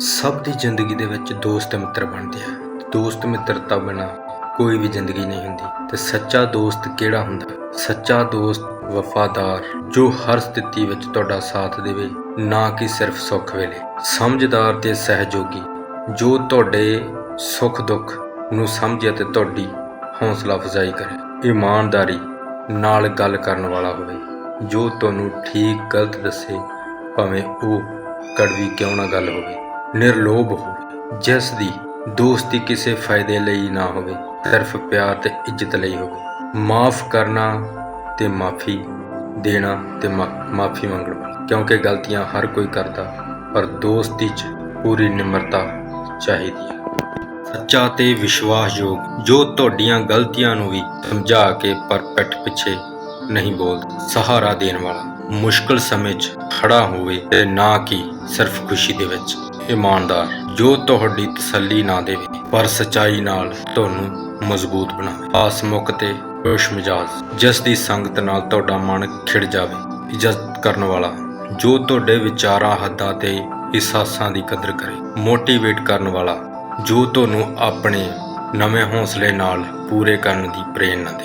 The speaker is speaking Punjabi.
ਸਭ ਦੀ ਜ਼ਿੰਦਗੀ ਦੇ ਵਿੱਚ ਦੋਸਤ ਮਿੱਤਰ ਬਣਦੇ ਆ। ਦੋਸਤ ਮਿੱਤਰ ਤਾਂ ਬਿਨਾ ਕੋਈ ਵੀ ਜ਼ਿੰਦਗੀ ਨਹੀਂ ਹੁੰਦੀ। ਤੇ ਸੱਚਾ ਦੋਸਤ ਕਿਹੜਾ ਹੁੰਦਾ? ਸੱਚਾ ਦੋਸਤ ਵਫਾਦਾਰ, ਜੋ ਹਰ ਸਥਿਤੀ ਵਿੱਚ ਤੁਹਾਡਾ ਸਾਥ ਦੇਵੇ, ਨਾ ਕਿ ਸਿਰਫ ਸੁੱਖ ਵੇਲੇ। ਸਮਝਦਾਰ ਤੇ ਸਹਿਯੋਗੀ, ਜੋ ਤੁਹਾਡੇ ਸੁੱਖ ਦੁੱਖ ਨੂੰ ਸਮਝੇ ਤੇ ਤੁਹਾਡੀ ਹੌਸਲਾ ਅਫਜ਼ਾਈ ਕਰੇ। ਇਮਾਨਦਾਰੀ ਨਾਲ ਗੱਲ ਕਰਨ ਵਾਲਾ ਹੋਵੇ, ਜੋ ਤੁਹਾਨੂੰ ਠੀਕ ਗਲਤ ਦੱਸੇ, ਭਾਵੇਂ ਉਹ ਕੜਵੀ ਕਿਉਂ ਨਾ ਗੱਲ ਹੋਵੇ। ਨਿਰਲੋਭ ਹੋਵੇ ਜਿਸ ਦੀ ਦੋਸਤੀ ਕਿਸੇ ਫਾਇਦੇ ਲਈ ਨਾ ਹੋਵੇ, ਸਿਰਫ ਪਿਆਰ ਤੇ ਇੱਜ਼ਤ ਲਈ ਹੋਵੇ। ਮਾਫ ਕਰਨਾ ਤੇ ਮਾਫੀ ਦੇਣਾ ਤੇ ਮਾਫੀ ਮੰਗਣਾ, ਕਿਉਂਕਿ ਗਲਤੀਆਂ ਹਰ ਕੋਈ ਕਰਦਾ, ਪਰ ਦੋਸਤੀ 'ਚ ਪੂਰੀ ਨਿਮਰਤਾ ਚਾਹੀਦੀ ਹੈ। ਸੱਚਾ ਤੇ ਵਿਸ਼ਵਾਸਯੋਗ, ਜੋ ਤੁਹਾਡੀਆਂ ਗਲਤੀਆਂ ਨੂੰ ਵੀ ਸਮਝਾ ਕੇ ਪਰ ਪਿੱਠ ਪਿੱਛੇ ਨਹੀਂ ਬੋਲਦਾ, ਸਹਾਰਾ ਦੇਣ ਵਾਲਾ, ਮੁਸ਼ਕਲ ਸਮੇਂ 'ਚ ਖੜਾ ਹੋਵੇ ਤੇ ਨਾ ਕਿ ਸਿਰਫ ਖੁਸ਼ੀ ਦੇ ਵਿੱਚ। ਇਮਾਨਦਾਰ, ਜੋ ਤੁਹਾਡੀ ਤਸੱਲੀ ਨਾ ਦੇਵੇ, ਪਰ ਸਚਾਈ ਨਾਲ ਤੁਹਾਨੂੰ ਮਜ਼ਬੂਤ ਬਣਾਵੇ। ਆਸਮੁਖ ਤੇ ਖੁਸ਼ ਮਿਜਾਜ, ਜਿਸ ਦੀ ਸੰਗਤ ਨਾਲ ਤੁਹਾਡਾ ਮਨ ਖਿੜ ਜਾਵੇ, ਇੱਜ਼ਤ ਕਰਨ ਵਾਲਾ, ਜੋ ਤੁਹਾਡੇ ਵਿਚਾਰਾਂ, ਹੱਦਾਂ ਤੇ ਅਹਿਸਾਸਾਂ ਦੀ ਕਦਰ ਕਰੇ, ਮੋਟੀਵੇਟ ਕਰਨ ਵਾਲਾ, ਜੋ ਤੁਹਾਨੂੰ ਆਪਣੇ ਨਵੇਂ ਹੌਸਲੇ ਨਾਲ ਪੂਰੇ ਕਰਨ ਦੀ ਪ੍ਰੇਰਨਾ ਦੇ।